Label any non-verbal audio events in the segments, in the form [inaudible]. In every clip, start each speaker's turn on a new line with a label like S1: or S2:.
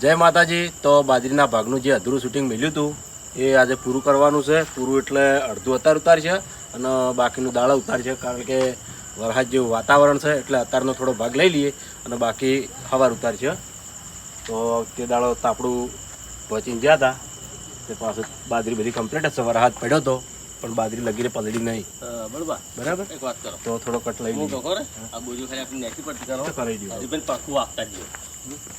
S1: જય માતાજી. તો બાજરીના ભાગનું જે અધૂરું શૂટિંગ મળ્યું હતું એ આજે પૂરું કરવાનું છે. પૂરું એટલે અડધું અત્યારે ઉતાર છે અને બાકીનું દાડા ઉતાર છે કારણ કે વરસાદ જેવું વાતાવરણ છે એટલે અત્યારનો થોડો ભાગ લઈ લઈએ અને બાકી હવાર ઉતાર છે. તો તે દાળો તાપડું પહોંચીને ગયા હતા. તે પાસે બાજરી બધી કમ્પ્લીટ હશે છે. વરસાદ પડ્યો હતો પણ બાજરી લગીને પલડી નહીં.
S2: બરોબર.
S1: બરાબર?
S2: એક વાત કરો.
S1: તો થોડો કટ લઈ
S2: ખરે આ બોજો ખાલી આપણે નેકી પડતી કરો.
S1: કરાવી દઈએ
S2: હજી પણ જ.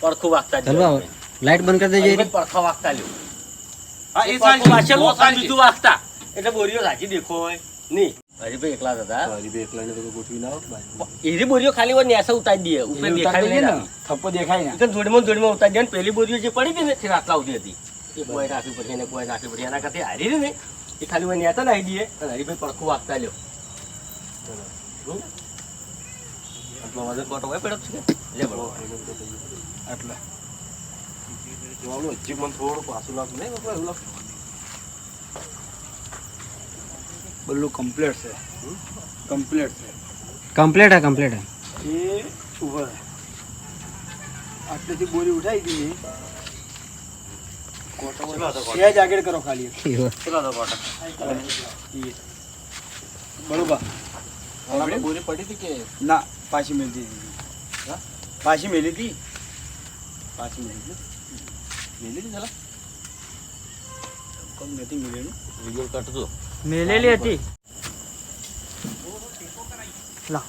S2: પડખું વાગતા જ
S3: ચાલો લાઈટ બંધ કરી દેજે
S2: પડખા વાગતા લ્યો.
S4: હા એ
S2: પડખું વાગશે,
S4: સાચી
S2: બીજું વાગતા. એટલે બોરીઓ સાચી દેખો હોય. નહીં. હરીભાઈ એકલા હતા.
S1: તો હરીભાઈ એકલાને તો ગોઠવી ના
S2: એરી બોરીઓ ખાલી હોય નેસા ઉતારી દઈએ. ઉપર
S4: થપ્પો દેખાય ને.
S2: એકદમ જોડમાં ને જોડમાં ઉતારી દે અને પેલી બોરીઓ જે પડી હતી ને તે સુધી હતી. એ કોઈ નાખવી પડશે કોઈ નાખવી પડશે. એના કરતા હારી ને એ ખાલી હોય નેતા નાખી દઈએ. અને હરીભાઈ પડખું વાગતા લ્યો. વજન કોટો હોય પડ્યો છે? લે બરોબર.
S1: એટલે. જોવાનું હજી મને થોડું પાછું લાગતું નહીં બાપા, એવું લાગતું.
S4: બલ્લુ કમ્પ્લીટ છે. કમ્પ્લીટ છે.
S3: કમ્પ્લીટ હે કમ્પ્લીટ હે.
S4: એ ઊભો. આટલેથી બોરી ઉઠાઈ દીધી સહેજ આગળ કરો ખાલી. બરોબર.
S1: બોરી પડી હતી કે?
S4: ના પાછી મેલી દીધી હા? પાછી મેલી હતી પાછી મેલી હતી
S1: મેલી હતી ચલા
S4: કોમ નથી મેલેલું
S2: વીડિયો કટતું.
S3: મેલેલી હતી
S2: છે.
S3: લાવ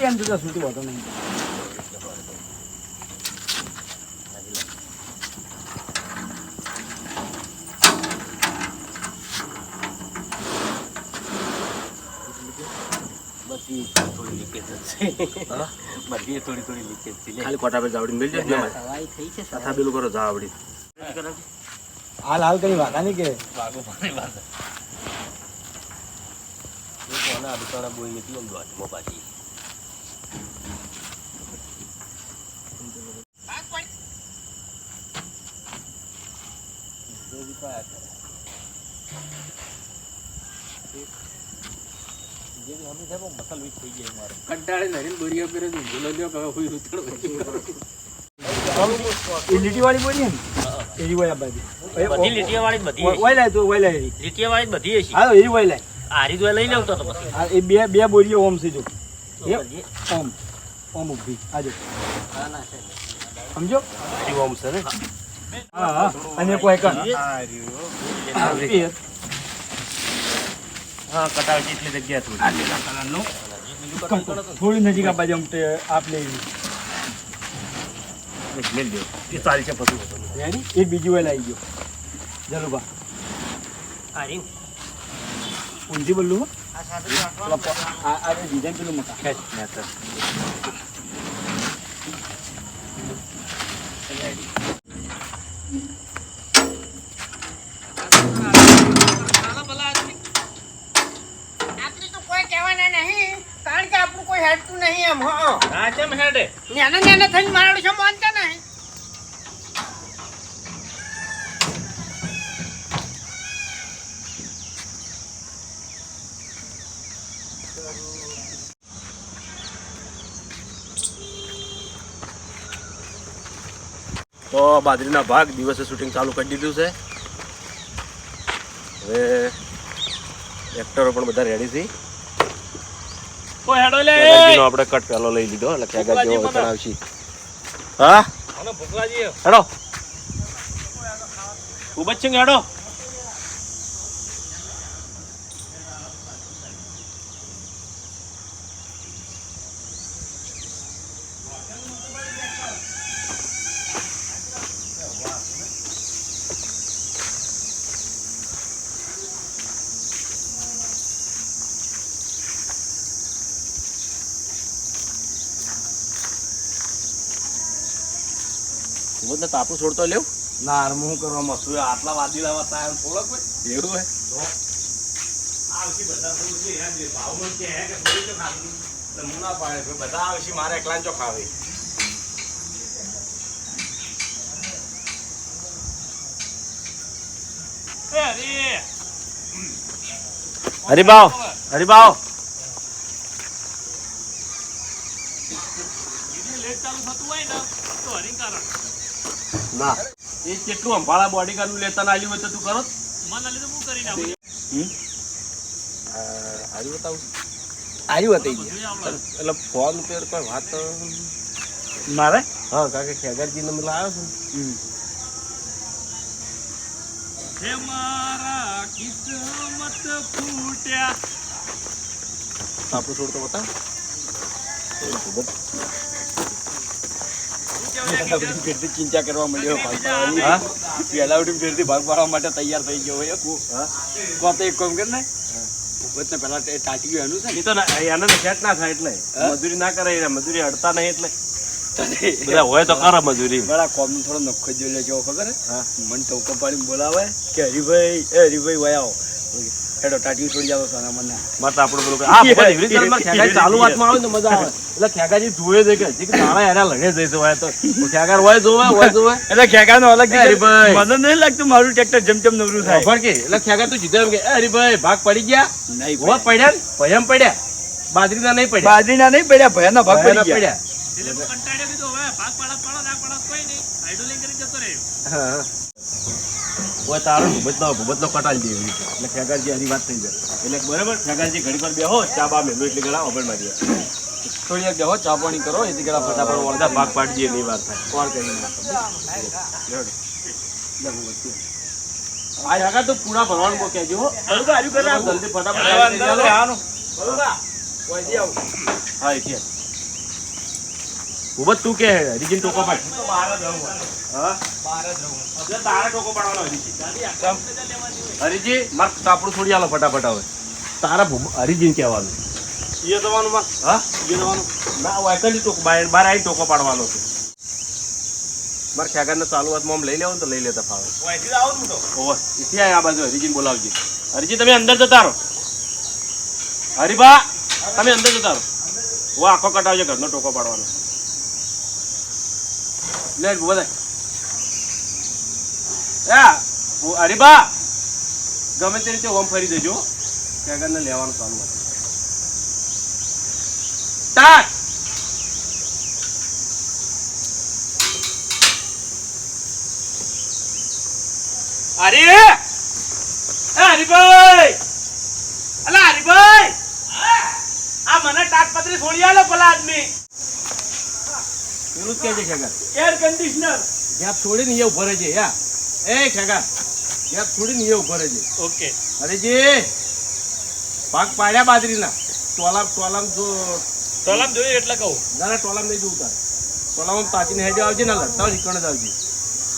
S4: એમ તો નહીં
S2: બધી થોડી લીકેજ જ છે. બધી થોડી થોડી લીકેજ છે.
S1: ખાલી કોટા પર જાવડી મેલી જાય ને
S3: સવાઈ થઈ છે
S1: તથા પેલું કરો જાવડી
S4: હાલ હાલ કઈ વાતા નહીં કે
S2: વાગો પાણી વાગે. એ કોના દુકાને બોઈ હતી આમ દોઢમાં પાછી.
S4: એ લીટી વાળી બોલી ને? એરી હોય આ
S2: બધી જ બધી
S4: ઓય લાય તો ઓય લાય. એરી
S2: લીટીયાવાળી જ બધી હશે.
S4: હા એરી ઓય લાય.
S2: આરી તો લઈ લેવતો તો પછી.
S4: આ એ બે બે બોરીઓ ઓમ સીધું
S2: શું
S4: એ ઓમ. ઓમ ઊભી આજો સમજો?
S1: ઓમ સર
S4: હા હા. અને કોઈ એ
S1: હા કટાવ જેટલી જગ્યા. થોડી
S4: થોડી નજીક આ બાજુ આમ આપ લઈ
S1: મેલ એ સારી છે પછી
S4: એ બીજી ઓય આવી ગયો. જલુબા
S2: બા.
S4: ઊંધી બલ્લુ હો. પેલા આ આ ડિઝાઇન પેલું મકા
S1: ખેંચ નેતર
S5: આપણે તો કોઈ કહેવાના નહીં કારણ કે આપણું કોઈ હેડતું નહીં એમ હો
S2: હા, કેમ હેડે?
S5: નાના નાના થઈને મારાડું છો માનતા નહીં
S1: તો બાજરીના ભાગ દિવસે શૂટિંગ ચાલુ કરી દીધું છે. હવે એક્ટરો પણ બધા રેડી છે. આપણે કટ પેલો લઈ લીધો એટલે કેગા જેવો વચન આવશે. હા? હેડો.
S2: ખૂબ જ છે હેડો.
S1: ખૂબ જ તાપુ છોડતો લેવ
S4: ના આર હું કરવા મસ્તું આટલા વાદી લાવવા તાર થોડો ભાઈ
S1: એવું હોય?
S4: ના પાડે બધા આવશે મારે એકલા ચો ખાવે
S1: હરિભાવ હરિભાવ. ના એ કેટલું અંભાળા બોડી નું લેતા ના આવ્યું હોય તો તું કરો. હમ? આ, હારી બતાવું?
S2: આવ્યું હતી
S1: એટલે ફોન પર કોઈ વાત
S4: મારે?
S1: હા કારણ કે ખેગરજી ને મતલબ આવ્યો છે ફૂટ્યા. આપણું છોડ તો બતાવ.
S4: ફેરથી ચિંતા કરવા મળ્યો ભાગ પાડવાની.
S1: હા?
S4: ઉઠીને ફેરથી ભાગ પાડવા માટે તૈયાર થઈ ગયો હોય કો. કો તો એક કામ કર ને. ઉપરને પહેલા ટાટી એનું છે
S1: એ તો ના- એને સેટ ના થાય એટલે. મજૂરી ના કરે એને મજૂરી અડતા નહીં એટલે. બધા હોય તો કરે મજૂરી.
S4: બડા કોમનો થોડો નખો જોઈ લેજો ખબર હે. મન ટોકો પાડીને બોલાવે. કે હરિભાઈ એ હરિભાઈ વયા આવો. હેડો ટાટી છોડી જાવ સાના મને. [laughs]
S1: મારે તો આપણું કે- હા, પણ એવી રીતે મારે ખેગાજી ચાલુ વાતમાં આવે તો મજા આવે. એટલે ખેગાજી જોવે છે કે હજી કે તારા હેરા લડે જઈશું હોય તો. ખેગાર હોય જોવે હોય જોવે
S4: એટલે ખેગાનો અલગ
S1: અરે ભાઈ.
S4: મને નહીં લાગતું મારું ટ્રેક્ટર જમજમ જેમ નવરું થાય.
S1: પણ કે એટલે ખેગા તું જીધો એમ કે અરે ભાઈ ભાગ પડી ગયા.
S4: નહીં
S1: હો પડ્યા. ને ભયમ પડ્યા. બાજરીના નહીં પડ્યા.
S4: બાજરીના નહીં પડ્યા ભયાના ભાગ પડી ગયા.
S1: હા, હા. ઓય તારો ભૂપતનો ભૂપતનો કટાલ દે એટલે ખેગારજી હરી વાત થઈ જાય. એટલે બરાબર ખેગારજી ઘડી પર બેહો ચા બા મેલું એટલે ગળા ઓપન મારી
S4: થોડી વાર બેહો ચા પાણી કરો એથી ગળા ફટાફટ
S1: બધા
S4: વળતા
S1: ભાગ પાડી દઈએ એની વાત થાય
S4: કોણ કરી
S1: આ જગા તો પૂરા ભરવાનું કો કહેજો હો. બરોબર હાર્યું કરે આ જલ્દી ફટાફટ તૈયારી કરી આલો. બરોબર? હા એટલે ભૂપત તું કે હરીજીને ટોકો પાડ. હરિજી. માર તાપડું છોડી આલો ફટાફટ હવે. તારા હરીજીને કહેવાનું. એ જવાનું માં? હા? એ જવાનું. ના વાયકલી ટોકો બહાર આવી ટોકો પાડવાનો છે. મારે ખેગારને ચાલુ વાત આમ લઈ લેવો ને તો લઈ લેતા ફાવે ઓવે ઇથી આય આ બાજુ હરીજીને બોલાવજે. હરિજી તમે અંદર જતા રહો. હરિભા તમે અંદર જતા રહો. વા આખો કટાવજો ઘરનો ટોકો પાડવાનો. લે બધા અરે બા ગમે તે રીતે ઓમ ફરી દેજો. ખેગારને લેવાનું ચાલુ હતું સ્ટાર્ટ! અરે! હરીભાઈ અલા હરીભાઈ આ મને તાટપત્રી છોડી આલો, પેલા આદમી. પેલું જ કહે છે ખેગા એર કન્ડિશનર ગેપ છોડીને એ ઊભો રહેજે યા. એ ખેગા ગેપ છોડીને એ ઊભો રહેજે. ઓકે હરીજી. પાક પાડ્યા બાજરીના. ટોલામ ટોલામ જો
S2: ટોલામ જોઈએ એટલે કહું.
S1: ના ના ટોલામ નહીં જોઉં તારે. ટોલામાં પાચીને હેડે આવજે ના લડતા નીકળ જ આવજે.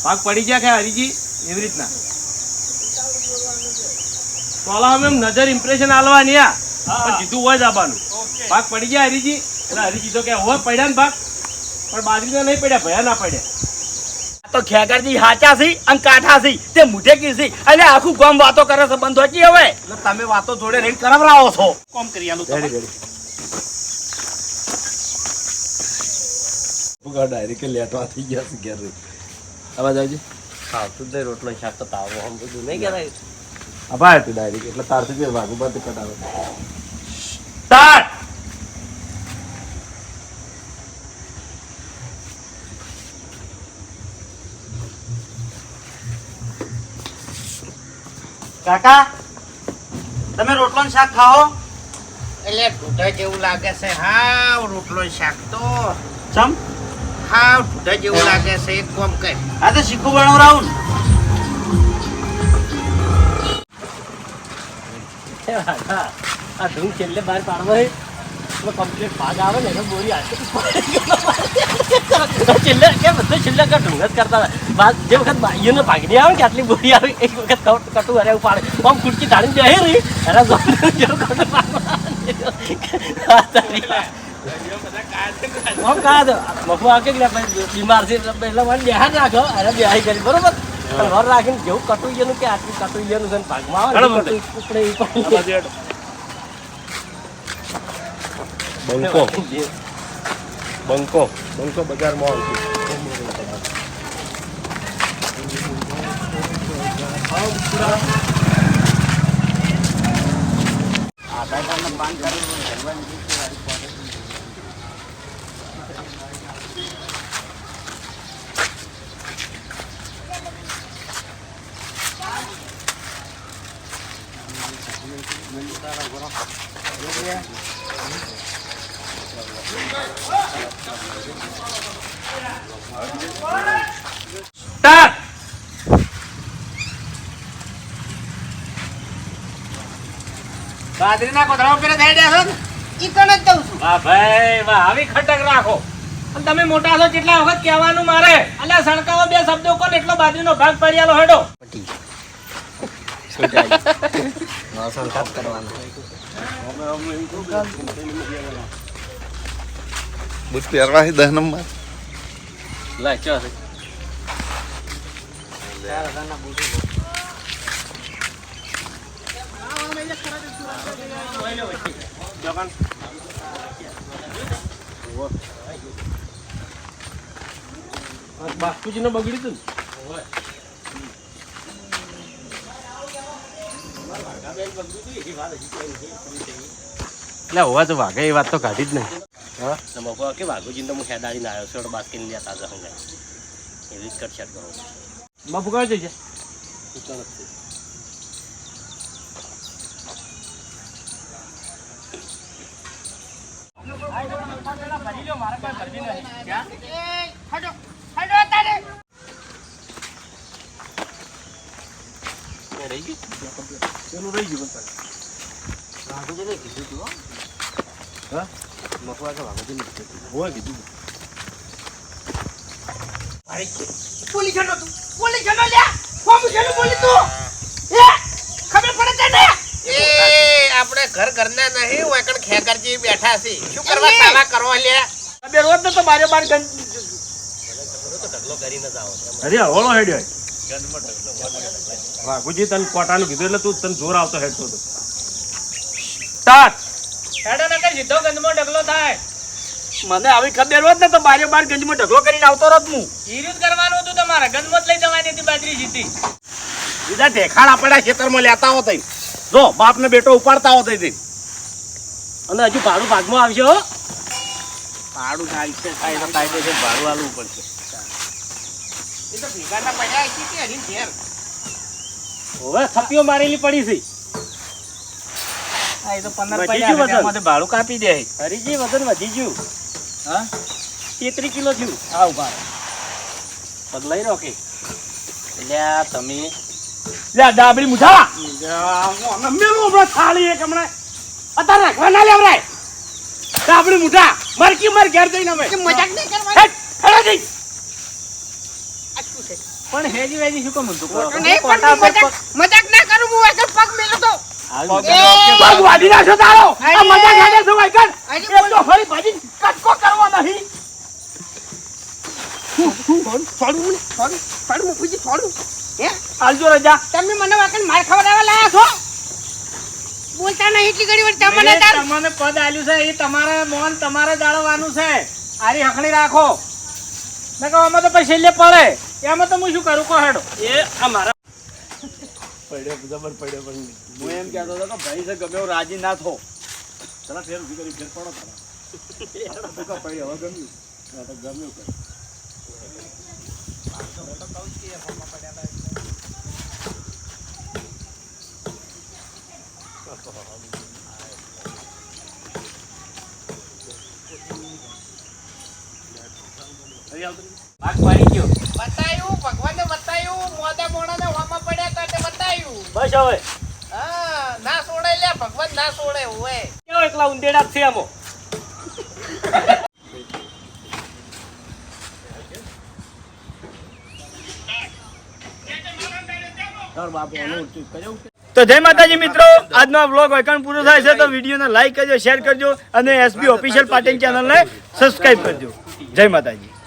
S1: પાક પડી ગયા કે હરીજી? એવી રીતના. ટોલામાં એમ નજર ઇમ્પ્રેશન આલવાની આ પણ જીતું હોય જ આવવાનું પાક પડી ગયા હરીજી? એટલે હરીજી તો કે હોય પડ્યા ને ભાગ. પણ બાજરીના નહીં પડ્યા ભયા ના પડ્યા.
S4: તો ખેગારજી હાચા છે અને કાઠા છે તે મુઠે કી છે અને આખું ગામ વાતો કરે છે બંધ હોચી હવે?
S1: એટલે તમે વાતો જોડે રહીને કરાવરાવો છો.
S2: કોમ કરી આલું
S1: તમે ભૂગા ડાયરી કે લેટવા થઈ ગયા છે ઘેર અવાજ આવજે
S2: ખાવતું જ નહીં રોટલો શાક તો તાવો આમ બધું નહીં કહેવાય.
S1: અભાય તું ડાયરી એટલે તારથી બે વાગુ બંધ કટાવે સ્ટાર્ટ
S3: કાકા તમે રોટલો ને શાક ખાઓ?
S5: એટલે ઢૂંઢા જેવું લાગે છે. હાવ રોટલો શાક તો.
S3: ચમ?
S5: હાવ ઢૂંઢા જેવું લાગે છે. એક કોમ કર.
S3: આ તો શીખું બનાવરાવું ને
S2: આ ધૂમ છેલ્લે બહાર પાડવો કમ્પ્લીટ ભાગ આવે ને એનો બોરી હાથે છેલ્લે કે બધું છેલ્લે કે ઢૂંગ જ કરતા બાદ જે વખત ભાઈઓને ભાગની આવે ને કે આટલી બોરી આવે એક વખત કટ- કટુ અરે પાડે આમ ખુરકી ધાડીને બેહે રહી. અરે જેવું કટુ બીમાર છે પહેલા મને બેહાર રાખો. અરે બેહાઈ કરી બરોબર? ઘર રાખીને જેવું કટુઈયાનું કે આટલું કટુઈયાનું છે ભાગમાં આવે ને કટુઈ ઉપડે ઈ પણ
S1: બંકો. બંકો. બંકો બજારમાં આવતી
S5: બાજરીના કોથળા ઉપર થઈ રહ્યા છો ઈ જ દઉં છું.
S2: વાહ ભાઈ વાહ આવી ખટક રાખો. અને તમે મોટા છો કેટલા વખત કહેવાનું મારે? અલ્યા સણકાવો બે શબ્દો કોણ એટલો બાજરીનો ભાગ પડ્યાલો હેડો.
S6: બુટ પહેરવા છે દસ નંબર.
S2: લે ચો બાપુજીને બગડી તું એટલે હોવા તો વાઘે એ વાત તો કાઢી જ નહીં. હા? તમે કે વાઘુજીને તો હું ખેદાડીને આવ્યો છું? હતા હંગાઈ એવી જ કટશટ કરો બાપુ કહે છે
S5: હટો હટો તારે
S2: રહી ગયું? પેલું રહી ગયું પણ વાઘુજીને કીધું તું હો. હા? મફવા કે વાઘુજીને કીધું હોય કીધું.
S5: બોલી જનો તું બોલી જનો લ્યા. કોમ જનો બોલી તું? એ ખબર પડે છે એ આપણે ઘર ઘરના નહીં હોય કણ ખેકરજી બેઠા છે શું કરવા સાલા કરવા લ્યા?
S2: બે રોજ તો બારે બાર ગંજ ઢગલો કરીને અરે હોળો હેડ્યો વાઘુજી તને કોટાનું કીધું એટલે તું તને જોર આવતો હેડતો હતો. સ્ટાર્ટ હેડો નકર સીધો ગંજમાં ઢગલો થાય.
S4: મને આવી ખબર હોત ને તો બારે બાર ગંજમાં ઢગલો કરીને આવતો રત હું.
S2: હીરું કરવાનું હતું તમારે. ગંજમાં લઈ જવાની હતી બાજરી જીતી.
S3: બીજા ઢેખાડ આપણા ખેતરમાં લેતા હો તઈ. જો બાપ ને બેટો ઉપાડતા હો તઈ
S2: અને હજુ ભાડું ભાગમાં આવશે હો.
S3: ભાડું થાય છે થાય તો કાયદે છે ભાડું આલવું પડશે.
S5: એ તો ભીગાના પૈસા આઈ છે હરી ઘેર?
S2: હવે થપ્પીઓ મારેલી પડી છે.
S4: એ તો પંદર. પૈસા ભાડું કાપી દે.
S2: હરીજી વજન વધી ગયું.
S4: હા?
S2: તેત્રીસ કિલો થયું.
S4: આ ઊભા
S2: બદલાઈ રોકે.
S4: એટલે તમે.
S2: લે ડાબરી મુઠા.
S3: મેલું હમણાં થાળી એક હમણાં. અત્યારે રાખવા ના લેવરાય ડાબડી મુઠા. મરકી મર ઘેર જઈને અમે.
S5: મજાક નહીં કરવાની?
S3: હેટ, હેડો જઈ.
S2: પણ હેજી વેજી શું કામ કરો?
S5: નહીં પણ મજાક મજાક ના કરું હું આગળ પગ મેલો તો.
S3: પગ વાડી નાખો તારો. આ મજા ખાને છો કર?
S5: હજી
S3: તો ફરી ભાજી કટકો કરવો નહીં.
S5: ફાડું ફાડું ફાડું ફાડું ફાડું હે?
S2: આલજો રજા.
S5: તમે મને વાકન માર છો નહીં એટલી ઘડી વાર તમને તાર
S2: તમને પદ આલ્યું છે એ તમારે મોન તમારે જાળવવાનું છે. આરી હકણી રાખો. મેં કહો આમાં તો પછી લે પડે. એમાં તો હું શું કરું? કહો હેડો. એ આ મારા
S4: હું એમ કહેતો હતો કે ભાઈ છે ગમે રાજી ના થો. ચલા ફેર ઊભી કરી ફેર પડો તારા તો કા હવે ગમ્યું. હા, તો
S5: તો
S4: જય માતાજી મિત્રો, આજનો આ વ્લોગ વૈકણ પૂરો થાય છે, તો વિડીયોને લાઈક કરજો શેર કરજો, અને એસબી ઓફિશિયલ પાટીલ ચેનલને સબસ્ક્રાઈબ કરજો. જય માતાજી.